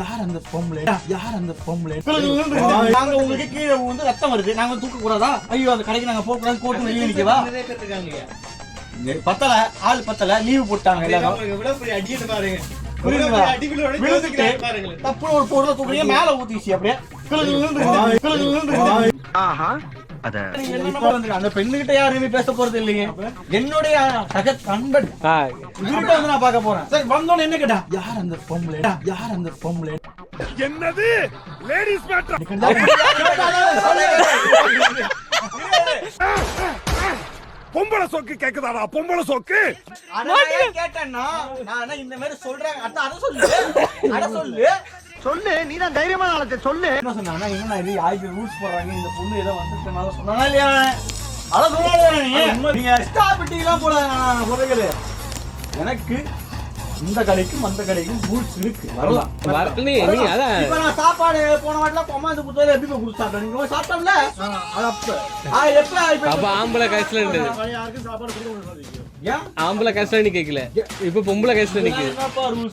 யார் அந்த பொம்பளை? யார் அந்த பொம்பளை? நாங்க உங்களுக்கு கீழே வந்து ரத்தம் வருது. நாங்க தூக்க கூடாதா ஐயோ அந்த கடைக்கு நாங்க போக கூடாது கோர்ட்டு வெளியே நிக்கவா? பத்தல. ஆள் பத்தல. லீவு போட்டாங்க எல்லாரும். பாருங்க. தப்புன்னு ஒரு பொருளை தூக்குறீங்க மேல ஊத்திச்சு அப்படியே. அந்த பெண்ணுகிட்ட யாருமே பேச போறது இல்லைங்க என்னுடைய சக நண்பன் இவர்கிட்ட வந்து நான் பார்க்க போறேன். சரி வந்தோன்னு என்ன கேட்டா? யார் அந்த பொம்பளை? யார் அந்த பொம்பளை? என்னது? லேடிஸ் மேட்டர் பொம்பளை சொக்கு கேக்குதாடா? பொம்பளை சொக்கு? கேட்டேன்னா, நான் இந்த மாதிரி சொல்றேன். அத்தை, அத சொல்லு. அத சொல்லு. சொல்லு நீ தான் தைரியமான ஆளத்தை சொல்லு. என்ன சொன்னான்னா, என்னண்ணா இது ஆயிரத்தி rules போடுறாங்க, இந்த பொண்ணு ஏதோ வந்திருக்கனால சொன்னானா இல்லையா? அத சொன்னானே நீ. நீங்க extra பிட்டிங்கெல்லாம் போடாதீங்க, சொல்றேன். எனக்கு இந்த கடைக்கும் அந்த கடைக்கும் ரூல்ஸ் இருக்கு. வரலாம். நீ நீ அதான் இப்ப நான் சாப்பாடு போன வாட்டிலாம் கொமாந்து கொடுத்தது எப்படி போய் கொடுத்து சாப்பிட்டேன் நீங்க சாப்பிட்டோம்ல? அது அப்ப. ஆ, எப்ப இப்ப- அப்ப ஆம்பளை கேஸ்ல இருந்தது. யாருக்கும் சாப்பாடு கொடுக்க முடியாது ஏன்? ஆம்பளை கேஸ்ல நீ கேக்கல. இப்ப பொம்பளை கேஸ்ல rules?